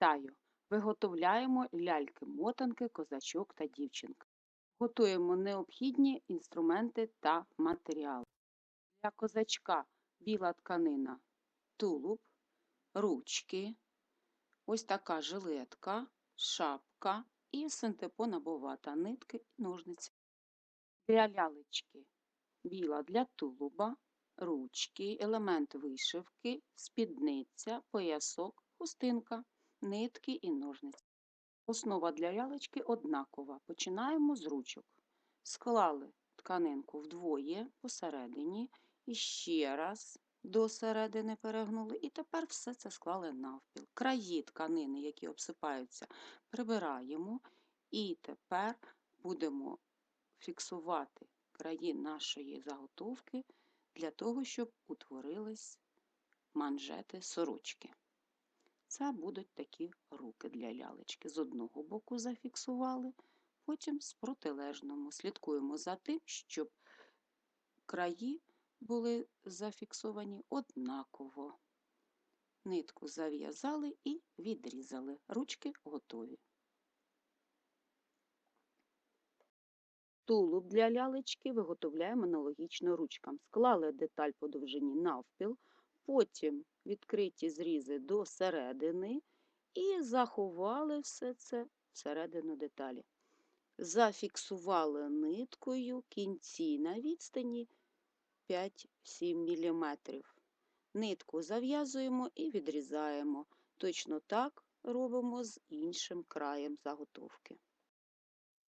Вітаю! Виготовляємо ляльки-мотанки, козачок та дівчинка. Готуємо необхідні інструменти та матеріали. Для козачка біла тканина, тулуб, ручки, ось така жилетка, шапка і синтепон або вата, нитки і ножниці. Для лялечки біла для тулуба, ручки, елемент вишивки, спідниця, поясок, хустинка, нитки і ножниці. Основа для лялечки однакова. Починаємо з ручок. Склали тканинку вдвоє посередині і ще раз до середини перегнули, і тепер все це склали навпіл. Краї тканини, які обсипаються, прибираємо, і тепер будемо фіксувати краї нашої заготовки для того, щоб утворились манжети сорочки. Це будуть такі руки для лялечки. З одного боку зафіксували, потім з протилежного. Слідкуємо за тим, щоб краї були зафіксовані однаково. Нитку зав'язали і відрізали. Ручки готові. Тулуб для лялечки виготовляємо аналогічно ручкам. Склали деталь по довжині навпіл, потім відкриті зрізи до середини і заховали все це всередину деталі. Зафіксували ниткою кінці на відстані 5-7 мм. Нитку зав'язуємо і відрізаємо. Точно так робимо з іншим краєм заготовки.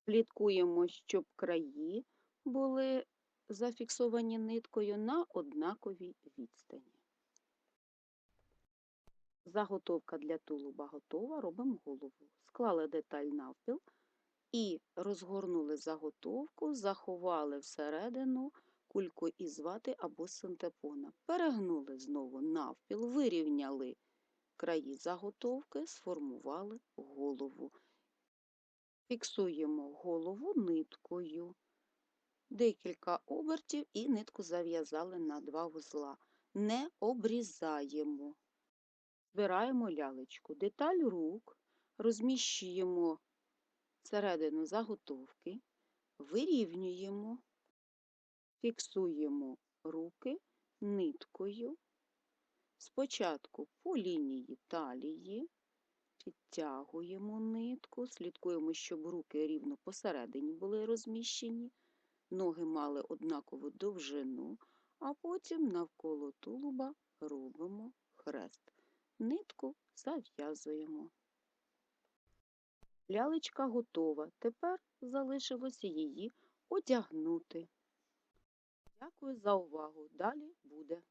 Слідкуємо, щоб краї були зафіксовані ниткою на однаковій відстані. Заготовка для тулуба готова, робимо голову. Склали деталь навпіл і розгорнули заготовку, заховали всередину кульку із вати або синтепона. Перегнули знову навпіл, вирівняли краї заготовки, сформували голову. Фіксуємо голову ниткою. Декілька обертів і нитку зав'язали на два вузла. Не обрізаємо. Збираємо лялечку. Деталь рук розміщуємо середину заготовки, вирівнюємо, фіксуємо руки ниткою. Спочатку по лінії талії, підтягуємо нитку, слідкуємо, щоб руки рівно посередині були розміщені, ноги мали однакову довжину, а потім навколо тулуба робимо хрест. Нитку зав'язуємо. Лялечка готова. Тепер залишилося її одягнути. Дякую за увагу. Далі буде.